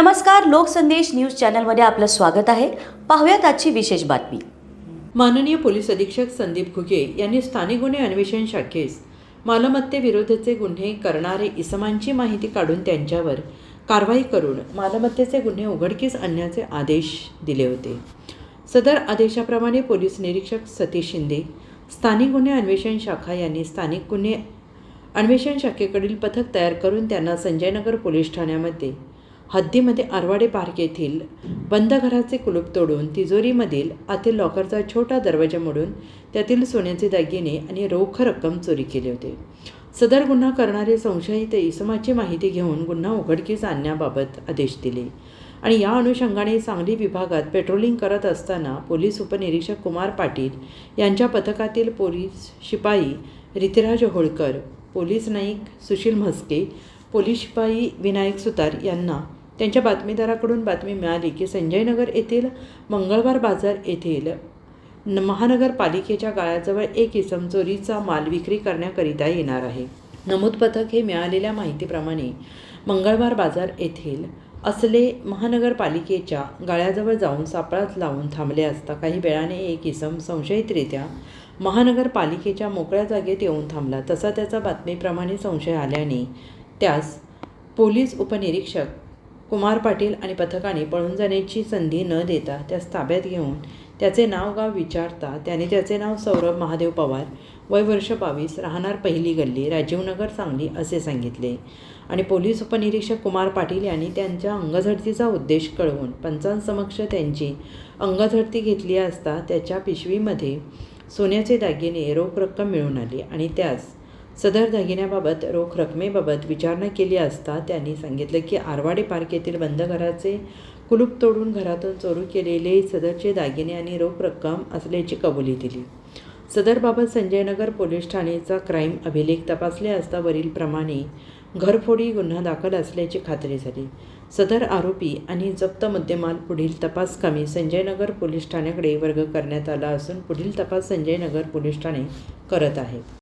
नमस्कार लोकसंदेश न्यूज चॅनलमध्ये आपलं स्वागत आहे. पाहूयात आजची विशेष बातमी. माननीय पोलीस अधीक्षक संदीप घुगे यांनी स्थानिक गुन्हे अन्वेषण शाखेस मालमत्तेविरोधाचे गुन्हे करणारे इसमांची माहिती काढून त्यांच्यावर कारवाई करून मालमत्तेचे गुन्हे उघडकीस आणण्याचे आदेश दिले होते. सदर आदेशाप्रमाणे पोलीस निरीक्षक सतीश शिंदे स्थानिक गुन्हे अन्वेषण शाखा यांनी स्थानिक गुन्हे अन्वेषण शाखेकडील पथक तयार करून त्यांना संजयनगर पोलीस ठाण्यामध्ये हद्दीमध्ये आरवाडे पार्क येथील बंद घराचे कुलूप तोडून तिजोरीमधील आतील लॉकरचा छोटा दरवाजा मोडून त्यातील सोन्याचे दागिने आणि रोख रक्कम चोरी केले होते. सदर गुन्हा करणारे संशयित इसमाची माहिती घेऊन गुन्हा उघडकीस आणण्याबाबत आदेश दिले. आणि या अनुषंगाने सांगली विभागात पेट्रोलिंग करत असताना पोलीस उपनिरीक्षक कुमार पाटील यांच्या पथकातील पोलीस शिपाई रितिराज होळकर पोलीस नाईक सुशील म्हस्के पोलीस शिपाई विनायक सुतार यांना त्यांच्या बातमीदाराकडून बातमी मिळाली की संजयनगर येथील मंगळवार बाजार येथील न महानगरपालिकेच्या गाळ्याजवळ एक इसम चोरीचा माल विक्री करण्याकरिता येणार आहे. नमूद पथक हे मिळालेल्या माहितीप्रमाणे मंगळवार बाजार येथील असले महानगरपालिकेच्या गाळ्याजवळ जाऊन सापळात लावून थांबले असता काही वेळाने एक इसम संशयितरित्या महानगरपालिकेच्या मोकळ्या जागेत येऊन थांबला. तसा त्याचा बातमीप्रमाणे संशय आल्याने त्यास पोलीस उपनिरीक्षक कुमार पाटील आणि पथकाने पळून जाण्याची संधी न देता त्यास ताब्यात घेऊन त्याचे नाव गाव विचारता त्याने त्याचे नाव सौरभ महादेव पवार वय वर्ष बावीस राहणार पहिली गल्ली राजीवनगर सांगली असे सांगितले. आणि पोलीस उपनिरीक्षक कुमार पाटील यांनी त्यांच्या अंगझडतीचा उद्देश कळवून पंचांसमक्ष त्यांची अंगझडती घेतली असता त्याच्या पिशवीमध्ये सोन्याचे दागिने रोख रक्कम मिळून आली आणि त्यास सदर दागिन्याबाबत रोख रकमेबाबत विचारणा केली असता त्यांनी सांगितलं की आरवाडे पार्क येथील बंद घराचे कुलूप तोडून घरातून चोरू केलेले सदरचे दागिने आणि रोख रक्कम असल्याची कबुली दिली. सदरबाबत संजयनगर पोलीस ठाणेचा क्राईम अभिलेख तपासले असता वरीलप्रमाणे घरफोडी गुन्हा दाखल असल्याची खात्री झाली. सदर आरोपी आणि जप्त मुद्देमाल पुढील तपासकामी संजयनगर पोलीस ठाण्याकडे वर्ग करण्यात आला असून पुढील तपास संजयनगर पोलीस ठाणे करत आहे